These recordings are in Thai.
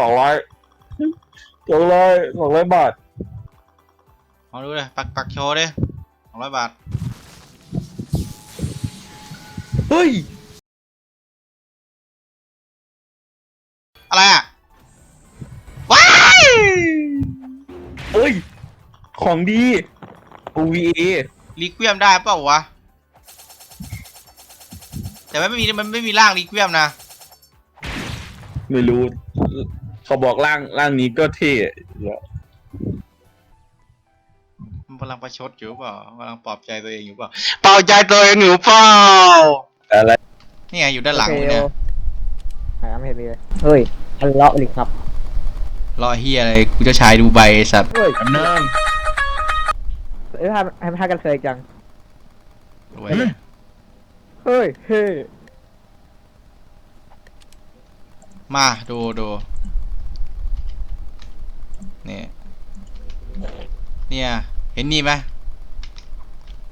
ร้อยสองร้อยสองร้อยบาทเอาดูเลยปักปักโชว์ดิสองร้อยบาท เฮ้ย อะไรอะ ว้ายเอ้ย ของดี OVA รีเกวียมได้เปล่าวะ แต่ไม่มีมันไม่มีร่างรีเกวียมนะ ไม่รู้ เขาบอกร่างร่างนี้ก็เท่มันกำลังประชดอยู่เปล่ากำลังปลอบใจตัวเองอยู่เปล่าปลอบใจตัวเองอยู่เปล่าอะไรนี่ไงอยู่ด้านหลังมึงเนี่ยหาไม่เห็นมีเลยเฮ้ยอันเลาะเลยครับรอเฮียอะไรกูเจะชายดูใบไอ้สัตว์เฮ้ยอันนึงเอ้ยพาให้พากันเคยจังรวยเฮ้ยเฮ้ยมาดูดู เนี่ยเนี่ย เห็นนี่ไหม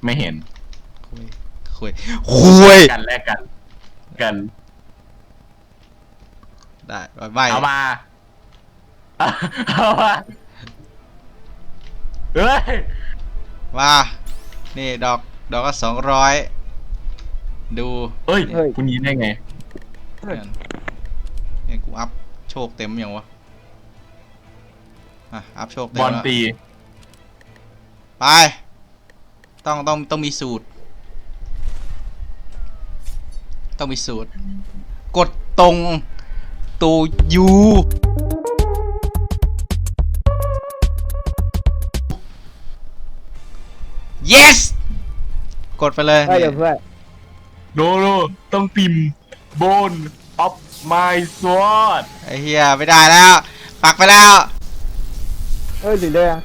ไม่เห็นคุยคุยคุยกันแลกกันกัน ได้ไม่เอามาเอามาเฮ้ยมานี่ดอกดอกก็สองร้อยดูเอ้ย คุณยินได้ไงเนี่ยเนี่ยกูอัพโชคเต็มยังวะ อะอัพโชคเต็มบอลแล้วตี ไป ต้องต้องต้องมีสูตร ต้องมีสูตร กดตรงตัวยู yes กดไปเลย เฮ้ยเดี๋ยวเพื่อนโนโนต้องติมบนออฟไมซอดไอ้เฮียไม่ได้แล้ว ปักไปแล้วเเอ้ยสีแดง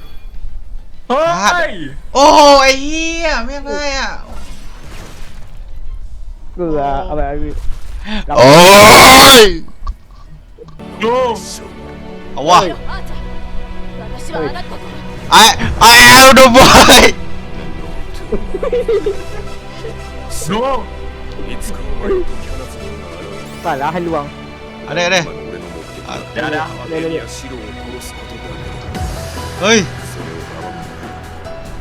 เฮ้ยโอ้โไอ้เหี้ยไม่งเลยอะเกลือเอาไปไอพี่โอ้ยดูเอาวะไอไอเอลดูบอยดูใส่แล้วให้ลวงอะไรอะไรเดี๋ยวเดี๋ยว เร็ว เฮ้ย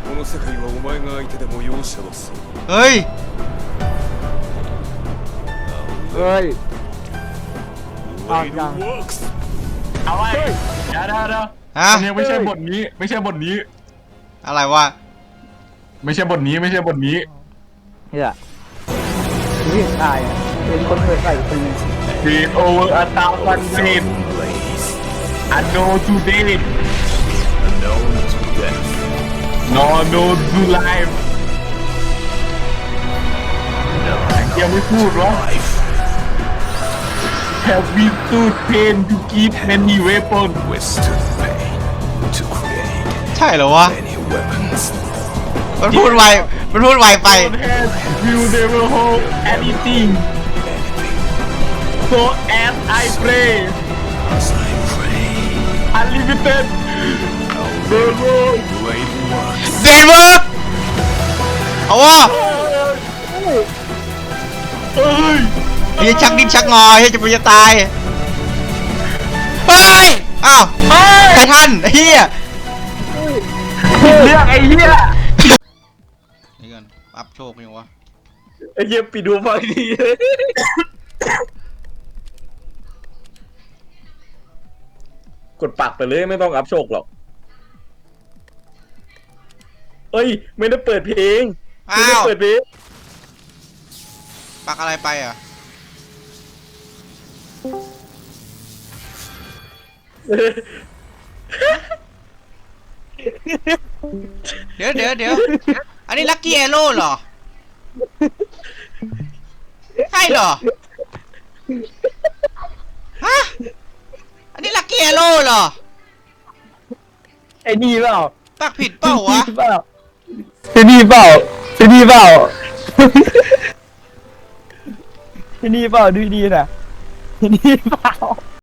この世界はお前が相手でも容赦はする เฮ้ย ๆเฮ้ย ワイドワークス เอาไว้เดี๋ยวเดี๋ยวเดี๋ยว ฮะ อันนี้ไม่ใช่บทนี้ ไม่ใช่บทนี้ อะไรวะ ไม่ใช่บทนี้ ไม่ใช่บทนี้ เฮ้ยนี่ตายอ่ะเป็นคนเคยใส่ปืน Read over a thousand days I know today known to death No no to life ยังไม่พูดวะ Have we stood pain to keep many weapons withstood pain to create ใช่เหรอวะ many weapons มันพูดไว มันพูดไวไป Don't have will never hold anything So as I pray as I pray unlimited เดนเวิร์เอาวะเอ้ยไอ้ชักดิ้นชักงอเฮ้ยจะไปจะตายเฮ้ยอ้าวไททันไอ้เฮียเรื่องไอ้เหี้ยนี่กันอัพโชคยังวะไอ้เหี้ยปิดดูฟังดีกดปักไปเลยไม่ต้องอัพโชคหรอก เอ้ย ไม่ได้เปิดเพลง ไม่อ้าได้วเปิดเพลง ปักอะไรไปอะ เดี๋ยวเดี๋ยวเดี๋ยวอันนี้ลัคกี้เอโร่เหรอ ใช่เหรอ ฮะ อันนี้ลัคกี้เอโร่เหรอ ไอ้นี่เปล่าปักผิดเปล่าวะเปล่า ที่นี่เปล่าที่นี่เปล่าที่นี่เปล่าดูดีนะที่นี่เปล่า